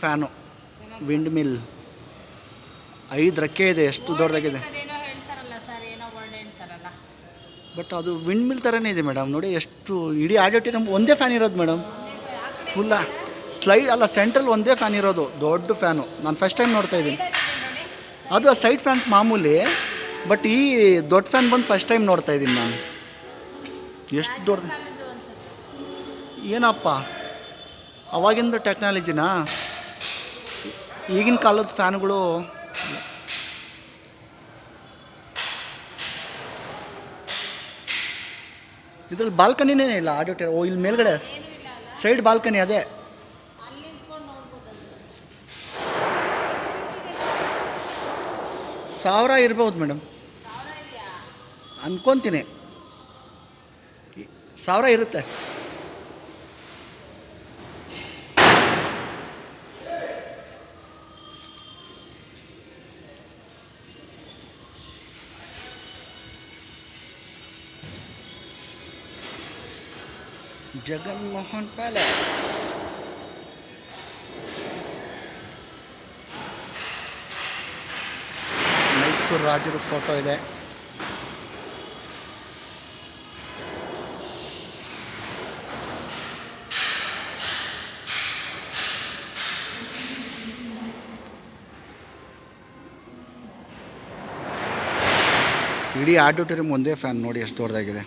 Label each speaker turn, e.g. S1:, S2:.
S1: Fan wind mill ಐದು ರೆಕ್ಕೆ ಇದೆ ಎಷ್ಟು ದೊಡ್ಡದಾಗಿದೆ.
S2: ಅದೇನೋ ಹೇಳ್ತಾರಲ್ಲ ಸರ್ ಏನೋ ವರ್ಡ್ ಹೇಳ್ತಾರಲ್ಲ
S1: ಬಟ್ ಅದು ವಿಂಡ್ ಮಿಲ್ ಥರನೇ ಇದೆ ಮೇಡಮ್ ನೋಡಿ ಎಷ್ಟು ಇಡೀ ಆಡಿಯೋಟಿನಮ್ ಒಂದೇ ಫ್ಯಾನ್ ಇರೋದು ಮೇಡಮ್ ಫುಲ್ಲ ಸ್ಲೈಡ್ ಅಲ್ಲ ಸೆಂಟ್ರಲ್ ಒಂದೇ ಫ್ಯಾನ್ ಇರೋದು ದೊಡ್ಡ ಫ್ಯಾನು ನಾನು ಫಸ್ಟ್ ಟೈಮ್ ನೋಡ್ತಾ ಇದ್ದೀನಿ. ಅದು ಸೈಡ್ ಫ್ಯಾನ್ಸ್ ಮಾಮೂಲಿ ಬಟ್ ಈ ದೊಡ್ಡ ಫ್ಯಾನ್ ಬಂದು ಫಸ್ಟ್ ಟೈಮ್ ನೋಡ್ತಾ ಇದ್ದೀನಿ ನಾನು. ಎಷ್ಟು ದೊಡ್ಡ ಏನಪ್ಪ? ಅವಾಗಿಂದ ಟೆಕ್ನಾಲಜಿನಾ ಈಗಿನ ಕಾಲದ ಫ್ಯಾನ್ಗಳು ಇದ್ರಲ್ಲಿ ಬಾಲ್ಕನಿನೇ ಇಲ್ಲ ಆಡಿಟೇರ್ ಓ, ಇಲ್ಲಿ ಮೇಲ್ಗಡೆ ಸೈಡ್ ಬಾಲ್ಕನಿ ಅದೇ. ಸಾವಿರ ಇರ್ಬೋದು ಮೇಡಮ್. ಅನ್ಕೊತೀನಿ. ಸಾವಿರ ಇರುತ್ತೆ. ಜಗನ್ಮೋಹನ್ ಪ್ಯಾಲೇಸ್ ಮೈಸೂರು ರಾಜರ ಫೋಟೋ ಇದೆ. ಇಡೀ ಆಡಿಟೋರಿಯಂ ಒಂದೇ ಫ್ಯಾನ್ ನೋಡಿ ಎಷ್ಟು ದೊಡ್ಡದಾಗಿದೆ.